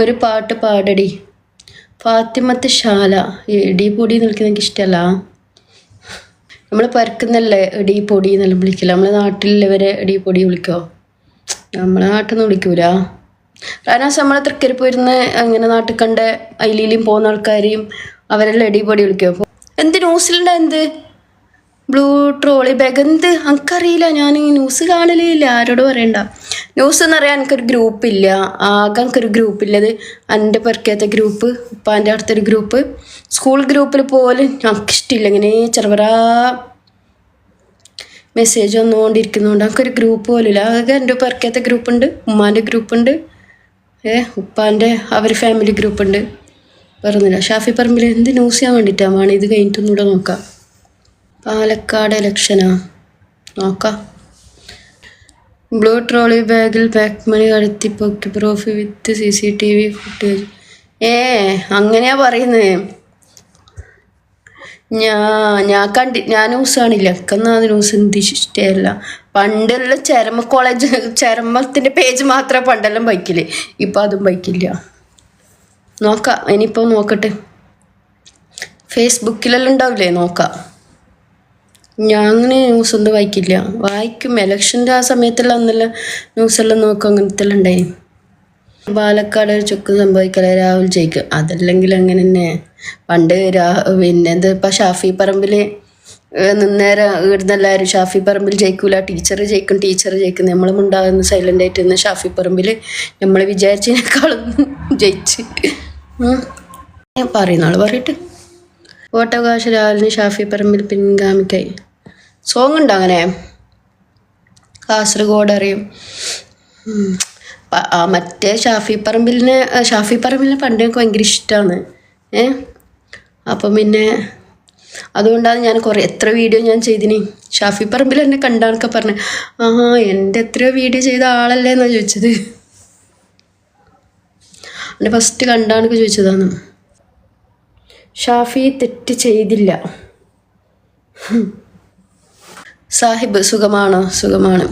ഒരു പാട്ട് പാടടി. ഫാത്തിമത്ത് ശാല ഇടി പൊടി നിൽക്കുന്ന എനിക്ക് ഇഷ്ടമല്ല നമ്മൾ പരക്കുന്നല്ലേ ഇടി പൊടി എന്നെല്ലാം വിളിക്കില്ല നമ്മളെ നാട്ടിലുള്ളവരെ ഇടി പൊടി വിളിക്കോ? നമ്മളെ നാട്ടിൽ നിന്ന് വിളിക്കൂല. കാരണം നമ്മളെ തൃക്കരി പോയിരുന്ന് അങ്ങനെ നാട്ടിൽ കണ്ട അയിലും പോകുന്ന ആൾക്കാരെയും അവരെല്ലാം ഇടി പൊടി വിളിക്കും? എന്ത് ന്യൂസിലുണ്ടാ എന്ത്? ബ്ലൂ ട്രോളി ബാഗ് എന്ത്? എനിക്കറിയില്ല ഞാൻ ഈ ന്യൂസ് കാണലില്ല. ആരോട് പറയണ്ട. ന്യൂസ് എന്ന് പറയാൻ എനിക്കൊരു ഗ്രൂപ്പില്ല ആകെ എനിക്കൊരു ഗ്രൂപ്പില്ലത് എന്റെ പെരക്കത്തെ ഗ്രൂപ്പ് ഉപ്പാന്റെ അടുത്തൊരു ഗ്രൂപ്പ് സ്കൂൾ ഗ്രൂപ്പിൽ പോലും ഞങ്ങൾക്ക് ഇഷ്ടമില്ല ഇങ്ങനെ ചെറുപറാ മെസ്സേജ് വന്നുകൊണ്ടിരിക്കുന്നതുകൊണ്ട് എനിക്കൊരു ഗ്രൂപ്പ് പോലും ഇല്ല ആകെ എന്റെ പെരക്കത്തെ ഗ്രൂപ്പുണ്ട് ഉമ്മാന്റെ ഗ്രൂപ്പുണ്ട് ഏ ഉപ്പാന്റെ അവർ ഫാമിലി ഗ്രൂപ്പുണ്ട് പറഞ്ഞില്ല ഷാഫി പറമ്പിൽ എന്ത് ന്യൂസ് ചെയ്യാൻ വേണ്ടിയിട്ടാണ് വേണം ഇത് കഴിഞ്ഞിട്ടൊന്നുകൂടെ നോക്കാം. പാലക്കാട് ഇലക്ഷനാ നോക്കാം. ബ്ലൂ ട്രോളി ബാഗിൽ പാക്ക് മണി കടത്തി പൊക്കി proof with C C T V footage ഏ അങ്ങനെയാ പറയുന്നത് ഞാ ഞാൻ കണ്ടി ഞാൻ ന്യൂസ് കാണില്ല. എനിക്കൊന്നും ആ ന്യൂസ് എന്ത് ഇഷ്ടമല്ല പണ്ടെല്ലാം ചരമ കോളേജ് ചരമത്തിന്റെ പേജ് മാത്രമേ പണ്ടെല്ലാം ബൈക്കില്ലേ ഇപ്പം അതും ബൈക്കില്ല. നോക്കാം. ഇനിയിപ്പോൾ നോക്കട്ടെ. ഫേസ്ബുക്കിലെല്ലാം ഉണ്ടാവില്ലേ? നോക്കാം. ഞാൻ അങ്ങനെ ന്യൂസ് ഒന്നും വായിക്കില്ല. വായിക്കും. ഇലക്ഷന്റെ ആ സമയത്തെല്ലാം ഒന്നെല്ലാം ന്യൂസെല്ലാം നോക്കും. അങ്ങനത്തെ ഉണ്ടായി. പാലക്കാട് ഒരു ചുക്ക് സംഭവിക്കല. രാഹുൽ ജയിക്കും. അതല്ലെങ്കിൽ അങ്ങനെ തന്നെ. പണ്ട് രാ പിന്നെ ഇത് ഇപ്പം ഷാഫി പറമ്പിൽ നിന്നേരം ഇവിടുന്ന് ഷാഫി പറമ്പിൽ ജയിക്കൂല. ടീച്ചർ ജയിക്കും ടീച്ചർ ജയിക്കും. നമ്മളും ഉണ്ടാകുന്ന സൈലന്റ് ആയിട്ട് നിന്ന് ഷാഫി പറമ്പിൽ നമ്മൾ വിചാരിച്ചതിനേക്കാളും ജയിച്ച്. ഞാൻ പറയുന്ന ആൾ പറയട്ടെ ഓട്ടവകാശ രാവിലെ ഷാഫി പറമ്പിൽ പിൻഗാമിക്കായി. സോങ് ഉണ്ട് അങ്ങനെ. കാസർഗോഡ് അറിയും. മറ്റേ ഷാഫി പറമ്പിലിനെ ഷാഫി പറമ്പിലിനെ പണ്ട് എനിക്ക് ഭയങ്കര ഇഷ്ടമാണ് ഏ? അപ്പം പിന്നെ അതുകൊണ്ടാണ് ഞാൻ കുറേ എത്ര വീഡിയോ ഞാൻ ചെയ്തിനി. ഷാഫി പറമ്പിൽ എന്നെ കണ്ടാണൊക്കെ പറഞ്ഞു ആ എന്റെ എത്രയോ വീഡിയോ ചെയ്ത ആളല്ലേ എന്നാണ് ചോദിച്ചത്. എന്റെ ഫസ്റ്റ് കണ്ടാണൊക്കെ ചോദിച്ചതാണ്. ഷാഫി തെറ്റ് ചെയ്തില്ല. സാഹിബ് സുഖമാണോ? സുഖമാണ്.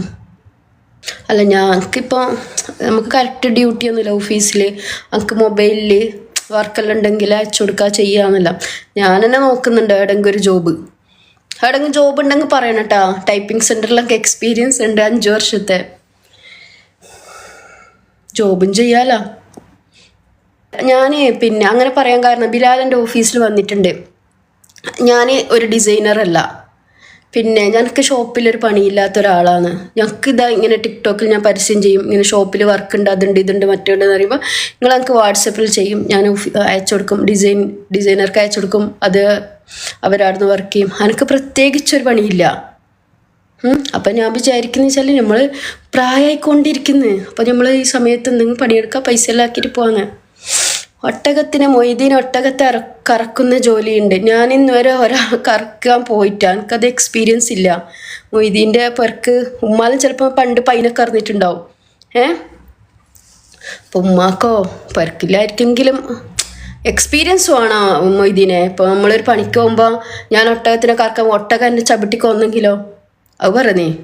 അല്ല ഞങ്ങൾക്കിപ്പോൾ നമുക്ക് കറക്റ്റ് ഡ്യൂട്ടി ഒന്നുമില്ല ഓഫീസിൽ നമുക്ക് മൊബൈലിൽ വർക്കെല്ലാം ഉണ്ടെങ്കിൽ അയച്ചു കൊടുക്കുക ചെയ്യാന്നല്ല. ഞാൻ തന്നെ നോക്കുന്നുണ്ട് എവിടെങ്കിലും ഒരു ജോബ് എവിടെങ്കിലും ജോബ് ഉണ്ടെങ്കിൽ പറയണം കേട്ടോ ടൈപ്പിംഗ് സെന്ററിലൊക്കെ എക്സ്പീരിയൻസ് ഉണ്ട് അഞ്ച് വർഷത്തെ. ജോബും ചെയ്യാലോ. ഞാൻ പിന്നെ അങ്ങനെ പറയാൻ കാരണം ബിലാൽ എന്റെ ഓഫീസിൽ വന്നിട്ടുണ്ട്. ഞാൻ ഒരു ഡിസൈനർ അല്ല. പിന്നെ ഞങ്ങൾക്ക് ഷോപ്പിലൊരു പണിയില്ലാത്ത ഒരാളാണ്. ഞങ്ങൾക്ക് ഇതാ ഇങ്ങനെ ടിക്ടോക്കിൽ ഞാൻ പരസ്യം ചെയ്യും. ഇങ്ങനെ ഷോപ്പിൽ വർക്ക് ഉണ്ട് അതുണ്ട് ഇതുണ്ട് മറ്റുണ്ടെന്ന് പറയുമ്പോൾ നിങ്ങൾ ഞങ്ങൾക്ക് വാട്സപ്പിൽ ചെയ്യും. ഞാൻ അയച്ചു കൊടുക്കും. ഡിസൈൻ ഡിസൈനർക്ക് അയച്ചു കൊടുക്കും. അത് അവരാടുന്ന് വർക്ക് ചെയ്യും. എനിക്ക് പ്രത്യേകിച്ചൊരു പണിയില്ല. അപ്പം ഞാൻ വിചാരിക്കുന്നത് വെച്ചാൽ നമ്മൾ പ്രായമായിക്കൊണ്ടിരിക്കുന്നത് അപ്പം നമ്മൾ ഈ സമയത്ത് എന്തെങ്കിലും പണിയെടുക്കുക പൈസ എല്ലാം ആക്കിയിട്ട് പോകാന്ന് ഒട്ടകത്തിന് മൊയ്തീൻ ഒട്ടകത്തെ കറക്കുന്ന ജോലിയുണ്ട്. ഞാൻ ഇന്നുവരെ ഒരാ കറക്കാൻ പോയിട്ട്. എനിക്കത് എക്സ്പീരിയൻസ് ഇല്ല. മൊയ്തീന്റെ പെർക്ക് ഉമ്മാലും ചിലപ്പോൾ പണ്ട് പൈന കറന്നിട്ടുണ്ടാവും ഏ? അപ്പം ഉമ്മാക്കോ പെർക്കില്ലായിരിക്കെങ്കിലും എക്സ്പീരിയൻസ് വേണോ മൊയ്തീനെ. ഇപ്പോൾ നമ്മളൊരു പണിക്ക് പോകുമ്പോൾ ഞാൻ ഒട്ടകത്തിനെ കറക്കാൻ ഒട്ടകം എന്നെ ചവിട്ടി കൊന്നെങ്കിലോ? അത് പറഞ്ഞേ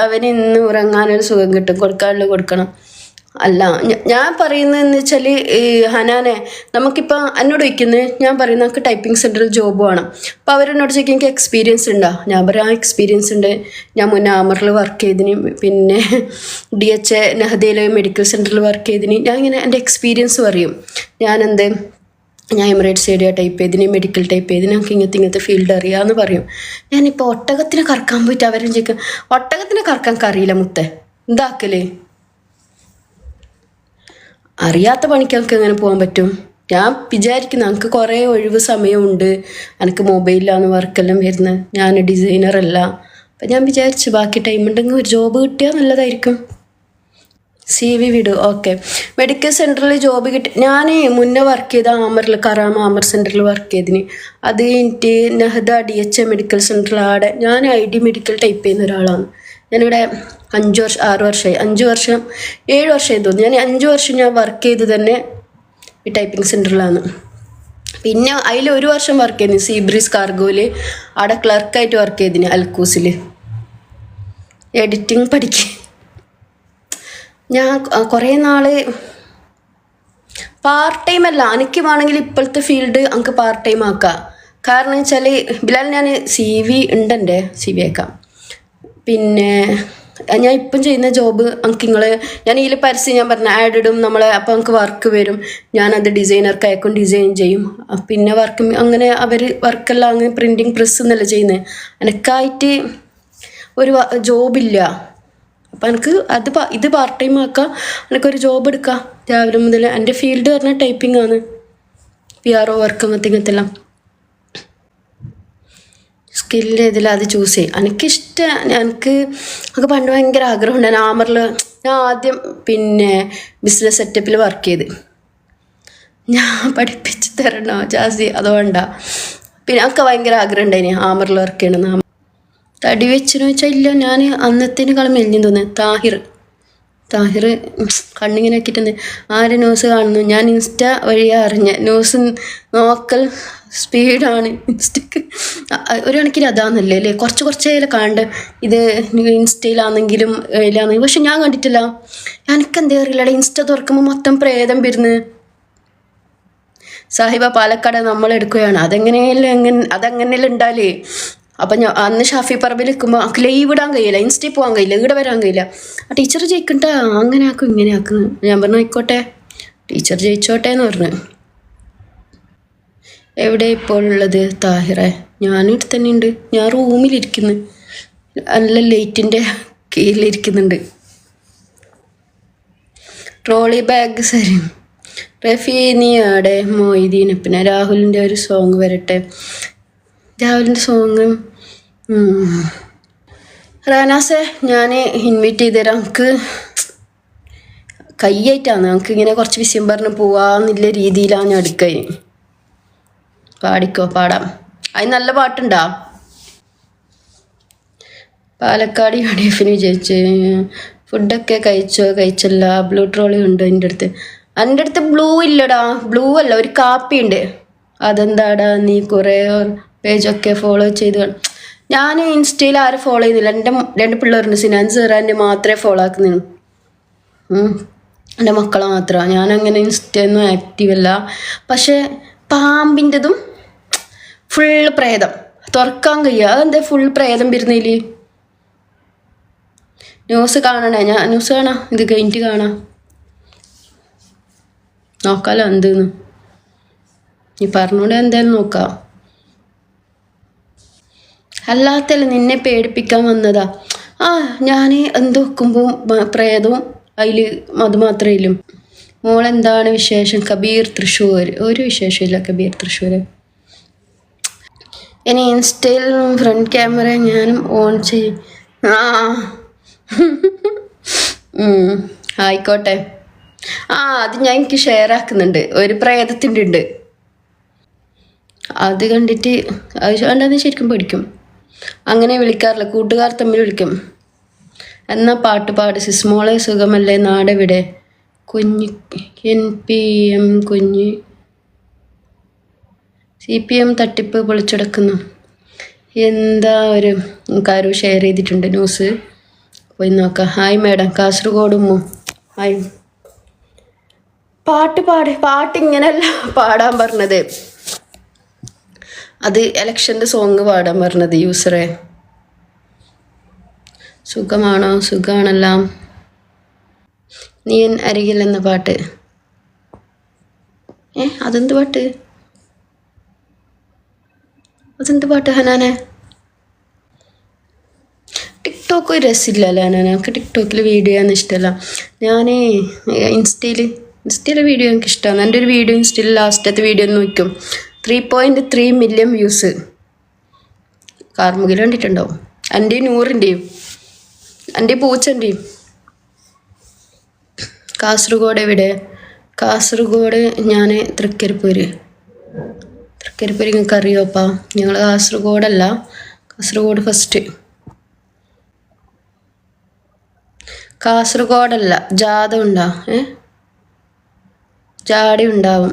അവന് ഇന്ന് ഉറങ്ങാനൊരു സുഖം കിട്ടും. കൊടുക്കാനുള്ള കൊടുക്കണം. അല്ല ഞാൻ പറയുന്നതെന്ന് വെച്ചാൽ ഈ ഹനാനെ നമുക്കിപ്പോൾ എന്നോട് വയ്ക്കുന്നത് ഞാൻ പറയുന്ന നമുക്ക് ടൈപ്പിംഗ് സെന്ററിൽ ജോബ് വേണം. അപ്പോൾ അവരെന്നോട് ചോദിക്കും എനിക്ക് എക്സ്പീരിയൻസ് ഉണ്ടോ ഞാൻ പറയാം ആ എക്സ്പീരിയൻസ് ഉണ്ട് ഞാൻ മുന്നേ ആമറിൽ വർക്ക് ചെയ്തിന് പിന്നെ ഡി എച്ച് എ നെഹദയിലെ മെഡിക്കൽ സെന്ററിൽ വർക്ക് ചെയ്തിന്. ഞാൻ ഇങ്ങനെ എന്റെ എക്സ്പീരിയൻസ് പറയും. ഞാനെന്ത് ഞാൻ എമിറേറ്റ്സ് ഏരിയ ടൈപ്പ് ചെയ്തിന് മെഡിക്കൽ ടൈപ്പ് ചെയ്തിന് നമുക്ക് ഇങ്ങനത്തെ ഇങ്ങനത്തെ ഫീൽഡ് അറിയാമെന്ന് പറയും. ഞാനിപ്പോൾ ഒട്ടകത്തിനെ കറക്കാൻ പോയിട്ട് അവരും ചോദിക്കും ഒട്ടകത്തിനെ കറക്കാൻ കറിയില്ല മുത്തേ എന്താക്കൽ? അറിയാത്ത പണിക്ക് നമുക്ക് എങ്ങനെ പോകാൻ പറ്റും? ഞാൻ വിചാരിക്കുന്നു എനിക്ക് കുറേ ഒഴിവ് സമയമുണ്ട്. എനിക്ക് മൊബൈലിലാണ് വർക്കെല്ലാം വരുന്നത്. ഞാൻ ഡിസൈനർ അല്ല. അപ്പം ഞാൻ വിചാരിച്ചു ബാക്കി ടൈം ഉണ്ടെങ്കിൽ ഒരു ജോബ് കിട്ടിയാൽ നല്ലതായിരിക്കും. സി വി വിടു. ഓക്കെ മെഡിക്കൽ സെന്ററിൽ ജോബ് കിട്ടി. ഞാൻ മുന്നേ വർക്ക് ചെയ്ത ആമറിൽ കറാമ ആമർ സെന്ററിൽ വർക്ക് ചെയ്തിന്. അത് കഴിഞ്ഞിട്ട് Nahda D H A medical സെന്ററിൽ ആടെ. ഞാൻ ഐ ഡി മെഡിക്കൽ ടൈപ്പ് ചെയ്യുന്ന ഒരാളാണ്. ഞാനിവിടെ അഞ്ച് വർഷം ആറ് വർഷമായി അഞ്ച് വർഷം ഏഴ് വർഷമായി തോന്നി ഞാൻ അഞ്ച് വർഷം ഞാൻ വർക്ക് ചെയ്ത് തന്നെ ഈ ടൈപ്പിംഗ് സെന്ററിലാണ് പിന്നെ അതിൽ ഒരു വർഷം വർക്ക് ചെയ്തിന് സീബ്രീസ് കാർഗോയിൽ അവിടെ ക്ലർക്കായിട്ട് വർക്ക് ചെയ്തിന് അൽക്കൂസിൽ എഡിറ്റിംഗ് പഠിക്കുക ഞാൻ കുറേ നാൾ പാർട്ട് ടൈം അല്ല. എനിക്ക് വേണമെങ്കിൽ ഇപ്പോഴത്തെ ഫീൽഡ് നമുക്ക് പാർട്ട് ടൈം ആക്കാം. കാരണം വെച്ചാൽ ബിലാൽ ഞാൻ സി വി ഉണ്ടെന്റെ. സി വി ആക്കാം. പിന്നെ ഞാൻ ഇപ്പം ചെയ്യുന്ന ജോബ് എനിക്ക് നിങ്ങൾ ഞാൻ ഇതിൽ പരസ്യം ഞാൻ പറഞ്ഞ ആഡ് ഇടും നമ്മൾ അപ്പോൾ നമുക്ക് വർക്ക് വരും. ഞാനത് ഡിസൈനർക്ക് അയക്കും ഡിസൈൻ ചെയ്യും. പിന്നെ വർക്ക് അങ്ങനെ അവർ വർക്കെല്ലാം അങ്ങനെ പ്രിന്റിങ് പ്രസ് എന്നല്ല ചെയ്യുന്നത് എനിക്കായിട്ട് ഒരു ജോബില്ല അപ്പം എനിക്ക് അത് ഇത് പാർട്ട് ടൈം ആക്കാം എനിക്കൊരു ജോബ് എടുക്കാം. രാവിലെ മുതൽ എന്റെ ഫീൽഡ് പറഞ്ഞാൽ ടൈപ്പിംഗ് ആണ്. പി ആർ ഒ വർക്ക് അങ്ങനത്തെ ഇങ്ങനത്തെല്ലാം സ്കില്ല് ഇതിൽ അത് ചൂസ് ചെയ്യും. എനിക്കിഷ്ടം എനിക്ക് എനിക്ക് പണ്ട് ഭയങ്കര ആഗ്രഹം ഞാൻ ആമറിൽ ഞാൻ ആദ്യം പിന്നെ ബിസിനസ് സെറ്റപ്പിൽ വർക്ക് ചെയ്ത്. ഞാൻ പഠിപ്പിച്ച് തരണോ. ജാസി അതുകൊണ്ടാ പിന്നെ എനിക്ക് ഭയങ്കര ആഗ്രഹം ഉണ്ടായിന്. ആമറിൽ വർക്ക് ചെയ്യണമെന്ന് തടി വെച്ചെന്ന് വെച്ചാൽ ഇല്ല. ഞാൻ അന്നത്തേനേക്കാളും മെലിഞ്ഞു തോന്നുന്നത് താഹിർ. താഹിർ കണ്ണിങ്ങനെ ആക്കിയിട്ടുണ്ട് ആര് ന്യൂസ് കാണുന്നു? ഞാൻ ഇൻസ്റ്റ വഴിയാ അറിഞ്ഞ. ന്യൂസ് നോക്കൽ സ്പീഡാണ് ഇൻസ്റ്റക്ക് ഒരു കണക്കിന് അതാന്നല്ലേ അല്ലേ? കുറച്ച് കുറച്ചേ കാണണ്ട ഇത് ഇൻസ്റ്റയിലാണെങ്കിലും ഇതിലാണെങ്കിലും പക്ഷെ ഞാൻ കണ്ടിട്ടില്ല. എനിക്ക് എന്താ അറിയില്ലടാ. ഇൻസ്റ്റ തുറക്കുമ്പോൾ മൊത്തം പ്രേതം വരുന്ന് സാഹിബ പാലക്കാട് നമ്മൾ എടുക്കുകയാണ് അതെങ്ങനെയല്ല എങ്ങനെ അതെങ്ങനെയല്ലേ ഉണ്ടാലേ അപ്പം ഞാൻ അന്ന് ഷാഫി പറമ്പിൽ നിൽക്കുമ്പോൾ ആക്ക് ലൈവ് ഇടാൻ കഴിയില്ല ഇൻസ്റ്റയിൽ പോകാൻ കഴിയില്ല ഇവിടെ വരാൻ കഴിയില്ല. ആ ടീച്ചർ ജയിക്കണ്ട അങ്ങനെ ആക്കും ഇങ്ങനെ ആക്കും. ഞാൻ പറഞ്ഞു ആയിക്കോട്ടെ. ടീച്ചർ ജയിച്ചോട്ടെ എന്ന് പറഞ്ഞു. എവിടെ ഇപ്പോൾ ഉള്ളത് താഹിറെ? ഞാനും ഇവിടെ തന്നെ ഉണ്ട്. ഞാൻ റൂമിലിരിക്കുന്നു നല്ല ലൈറ്റിന്റെ കീഴിലിരിക്കുന്നുണ്ട് ട്രോളി ബാഗ് സരി റഫി നീയാടെ മൊയ്തീൻ. പിന്നെ രാഹുലിന്റെ ഒരു സോങ് വരട്ടെ. രാഹുലിന്റെ സോങ് റാനാസെ ഞാൻ ഇൻവൈറ്റ് ചെയ്ത് തരാം നമുക്ക് കയ്യായിട്ടാണ് നമുക്ക് ഇങ്ങനെ കുറച്ച് വിഷയം പറഞ്ഞ് പോവാന്നുള്ള രീതിയിലാണ് ഞാൻ എടുക്കുക പാടിക്കോ? പാടാം. അതിന് നല്ല പാട്ടുണ്ടാ? പാലക്കാട് യു വിജയിച്ച്. ഫുഡൊക്കെ കഴിച്ചോ? കഴിച്ചല്ല. ബ്ലൂ ട്രോളി ഉണ്ട് എന്റെ അടുത്ത്? എന്റെ അടുത്ത് ബ്ലൂ ഇല്ലടാ. ബ്ലൂ അല്ല ഒരു കാപ്പി ഉണ്ട് അതെന്താടാ? നീ കുറേ പേജൊക്കെ ഫോളോ ചെയ്ത് കാണും. ഞാൻ ഇൻസ്റ്റയിൽ ആരും ഫോളോ ചെയ്യുന്നില്ല എന്റെ രണ്ട് പിള്ളേരുണ്ട്. സിനാൻ സിറാന്റെ മാത്രമേ ഫോളോ ആക്കുന്നുള്ളൂ. എന്റെ മക്കളെ മാത്രമാണ് ഞാനങ്ങനെ ഇൻസ്റ്റയൊന്നും ആക്റ്റീവ് അല്ല. പക്ഷേ പാമ്പിന്റെതും ഫുൾ പ്രേതം. തുറക്കാൻ കഴിയുക അതെന്താ ഫുൾ പ്രേതം വരുന്നതിൽ ന്യൂസ് കാണണേ. ഞാൻ ന്യൂസ് കാണാം. ഇത് കഴിഞ്ഞിട്ട് കാണാം. നോക്കാലോ എന്തെന്ന്. നീ പറഞ്ഞുകൊണ്ട് എന്തായാലും നോക്കാം. അല്ലാത്തല്ല നിന്നെ പേടിപ്പിക്കാൻ വന്നതാ. ആ ഞാൻ എന്ത് വെക്കുമ്പോൾ പ്രേതവും അതിൽ അത് മാത്രമേ ഇല്ലും. മോളെന്താണ് വിശേഷം? കബീർ തൃശ്ശൂർ. ഒരു വിശേഷമില്ല കബീർ തൃശ്ശൂർ ഇനി ഇൻസ്റ്റയിൽ ഫ്രണ്ട് ക്യാമറ ഞാനും ഓൺ ചെയ്യും. ആ. ആയിക്കോട്ടെ. ആ അത് ഞാൻ എനിക്ക് ഷെയർ ആക്കുന്നുണ്ട്. ഒരു പ്രേതത്തിന്റെ ഉണ്ട് അത് കണ്ടിട്ട് അത് കണ്ടത് ശരിക്കും പഠിക്കും അങ്ങനെ വിളിക്കാറില്ല. കൂട്ടുകാർ തമ്മിൽ വിളിക്കും. എന്നാ പാട്ട് പാട്. സിസ്മോളെ സുഖമല്ലേ? നാടെവിടെ? കുഞ്ഞ് എൻ പി എം കുഞ്ഞ്. സി പി എം തട്ടിപ്പ് പൊളിച്ചടക്കുന്നു. എന്താ ഒരു കാര്യം ഷെയർ ചെയ്തിട്ടുണ്ട് ന്യൂസ് പോയി നോക്കാം. Hi madam Kasaragod Ummu. Hi പാട്ട് പാട്. പാട്ട് ഇങ്ങനെയല്ല പാടാൻ പറഞ്ഞത്. അത് എലക്ഷന്റെ സോങ് പാടാൻ പറഞ്ഞത് യൂസറെ സുഖമാണോ? സുഖമാണെല്ലാം നീ അരികിൽ എന്ന പാട്ട്. ഏ അതെന്ത് പാട്ട്? അതെന്ത് പാട്ട് ഹനാനെ? ടിക്ടോക്ക് ഒരു രസമില്ലല്ലോ ഹനാന? എനിക്ക് ടിക്ടോക്കിൽ വീഡിയോ ചെയ്യാൻ ഇഷ്ടമല്ല. ഞാൻ ഇൻസ്റ്റയിൽ ഇൻസ്റ്റയിലെ വീഡിയോ എനിക്ക് ഇഷ്ടമാണ് എന്റെ ഒരു വീഡിയോ ഇൻസ്റ്റയിൽ ലാസ്റ്റത്തെ വീഡിയോ നോക്കും three point three million views കാർമുകിൽ കണ്ടിട്ടുണ്ടാവും. എന്റെയും നൂറിന്റെയും എന്റെ പൂച്ചന്റെയും. കാസർഗോഡ് എവിടെ? കാസർഗോഡ് ഞാൻ തൃക്കരിപ്പൂര്. തൃക്കരിപ്പൂര് നിങ്ങൾക്ക് അറിയോപ്പാ ഞങ്ങൾ കാസർഗോഡല്ല കാസർഗോഡ് ഫസ്റ്റ് കാസർഗോഡല്ല ജാഥ ഉണ്ടാ ഏ? ജാടി ഉണ്ടാവും.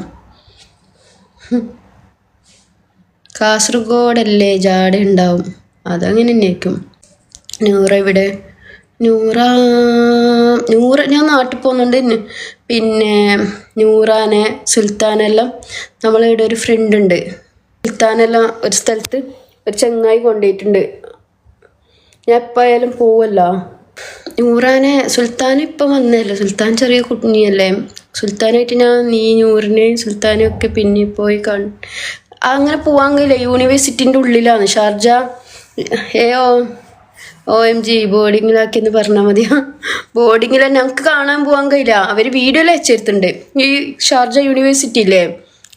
കാസർഗോഡല്ലേ ജാട ഉണ്ടാവും. അതങ്ങനെ തന്നെയായിരിക്കും നൂറ ഇവിടെ. നൂറ നൂറ് ഞാൻ നാട്ടിൽ പോകുന്നുണ്ട്. പിന്നെ നൂറാനെ സുൽത്താനെല്ലാം നമ്മളിവിടെ ഒരു ഫ്രണ്ട് ഉണ്ട്. സുൽത്താനെല്ലാം ഒരു സ്ഥലത്ത് ഒരു ചങ്ങായി കൊണ്ടുപോയിട്ടുണ്ട്. ഞാൻ എപ്പോയാലും പോവല്ലോ. നൂറാനെ സുൽത്താൻ ഇപ്പം വന്നല്ലേ സുൽത്താൻ ചെറിയ കുഞ്ഞിയല്ലേ. സുൽത്താനായിട്ട് ഞാൻ നീ നൂറിനെയും സുൽത്താനെയും ഒക്കെ പിന്നെ പോയി അങ്ങനെ പോവാൻ കഴിയില്ല. യൂണിവേഴ്സിറ്റിന്റെ ഉള്ളിലാണ്. ഷാർജ ഏ ഓ എം ജി ബോർഡിങ്ങിലാക്കിയെന്ന് പറഞ്ഞാൽ മതിയാ ബോർഡിങ്ങിൽ ഞങ്ങൾക്ക് കാണാൻ പോകാൻ കഴിയില്ല. അവർ വീഡിയോയിൽ അയച്ചെടുത്തുണ്ട് ഈ ഷാർജ യൂണിവേഴ്സിറ്റി ഇല്ലേ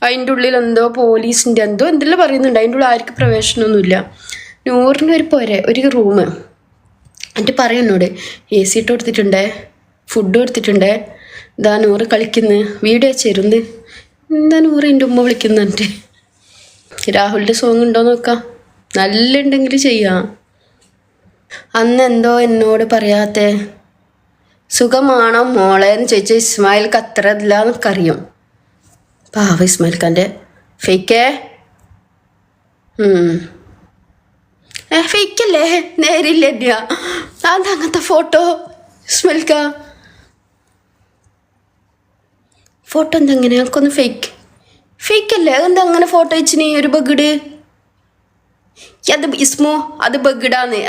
അതിന്റെ ഉള്ളിൽ എന്തോ പോലീസിന്റെ എന്തോ എന്തെല്ലാം പറയുന്നുണ്ട്. അതിന്റെ ഉള്ളിൽ ആർക്കും പ്രവേശനമൊന്നുമില്ല. നൂറിന് ഒരു പോരെ ഒരു റൂം എന്നിട്ട് പറയും എന്നോട് എ സി ഇട്ട് കൊടുത്തിട്ടുണ്ടേ? ഫുഡ് കൊടുത്തിട്ടുണ്ടേ? ഇതാ നൂറ് കളിക്കുന്നു. വീഡിയോ ചേരുന്നത് എന്താ? നൂറ്? എന്റെ ഉമ്മ വിളിക്കുന്നുണ്ട് രാഹുലിന്റെ സോങ് ഉണ്ടോ നോക്കാം. നല്ല ഉണ്ടെങ്കിൽ ചെയ്യാം. അന്ന് എന്തോ എന്നോട് പറയാത്തെ. സുഖമാണോ മോളെ എന്ന് ചോദിച്ച ഇസ്മായിൽ ഖത്തറില്ല എന്നൊക്കറിയും പാവ ഇസ്മായിൽ ഖാന്റെ ഫേക്കേ. ഏ? ഫേക്കല്ലേ നേരില്ല അതെന്താ അതങ്ങനത്തെ ഫോട്ടോ ഇസ്മായിൽ ഖാ. ഫോട്ടോ എന്താ എങ്ങനെ ഞങ്ങൾക്കൊന്ന് ഫേക്ക് ഫേക്ക് അല്ലേ? അതെന്താ അങ്ങനെ ഫോട്ടോ വെച്ചിന് ഒരു ബഗിട് അത് ഇസ്മോ അത് ബഗിടാന്ന്